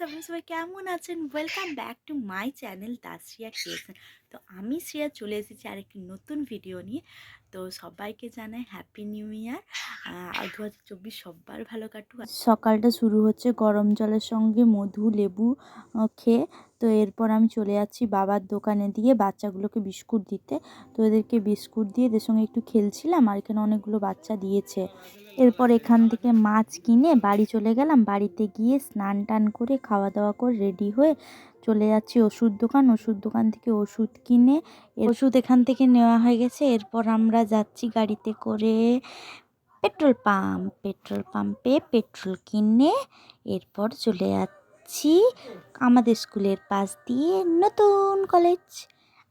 আপনারা সবাই কেমন আছেন? Welcome back to my channel Dasiya creation তো আমি শ্রেয়া চলে এসেছি আরেকটি নতুন ভিডিও নিয়ে। তো সবাইকে জানাই হ্যাপি নিউ ইয়ার দু হাজার চব্বিশ সবার ভালো কাটুক। সকালটা শুরু হচ্ছে গরম জলের সঙ্গে মধু, লেবু খেয়ে। তো এরপর আমি চলে যাচ্ছি বাবার দোকানে দিয়ে বাচ্চাগুলোকে বিস্কুট দিতে। তো এদেরকে বিস্কুট দিয়ে এদের সঙ্গে একটু খেলছিলাম আর এখানে অনেকগুলো বাচ্চা দিয়েছে। এরপর এখান থেকে মাছ কিনে বাড়ি চলে গেলাম। বাড়িতে গিয়ে স্নান টান করে খাওয়া দাওয়া করে রেডি হয়ে চলে যাচ্ছি ওষুধ দোকান ওষুধ দোকান থেকে ওষুধ কিনে ওষুধ এখান থেকে নেওয়া হয়ে গেছে। এরপর আমরা যাচ্ছি গাড়িতে করে পেট্রোল পাম্প। পেট্রোল পাম্পে পেট্রোল কিনে এরপর চলে যাচ্ছি আমাদের স্কুলের পাশ দিয়ে নতুন কলেজ।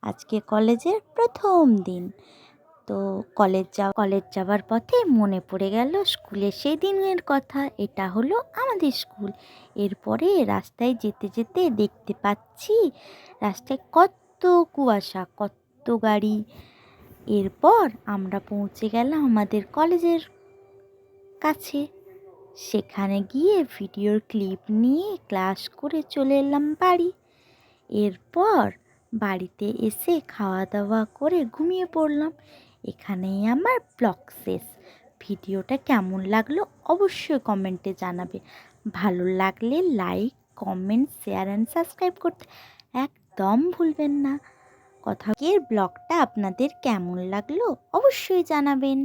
আজকে কলেজের প্রথম দিন। তো কলেজ যাওয়া কলেজ যাওয়ার পথে মনে পড়ে গেল স্কুলে সেই দিনের কথা, এটা হলো আমাদের স্কুল। এরপরে রাস্তায় যেতে যেতে দেখতে পাচ্ছি রাস্তায় কত কুয়াশা, কত গাড়ি। এরপর আমরা পৌঁছে গেলাম আমাদের কলেজের কাছে। সেখানে গিয়ে ভিডিওর ক্লিপ নিয়ে ক্লাস করে চলে এলাম বাড়ি। এরপর বাড়িতে এসে খাওয়া দাওয়া করে ঘুমিয়ে পড়লাম। এখানেই আমার ব্লগ শেষ। ভিডিওটা কেমন লাগল অবশ্যই কমেন্টে জানাবে। ভালো লাগলে like, comment, share and subscribe করতে একদম ভুলবেন না। কথা ব্লগটা আপনাদের কেমন লাগল অবশ্যই জানাবেন।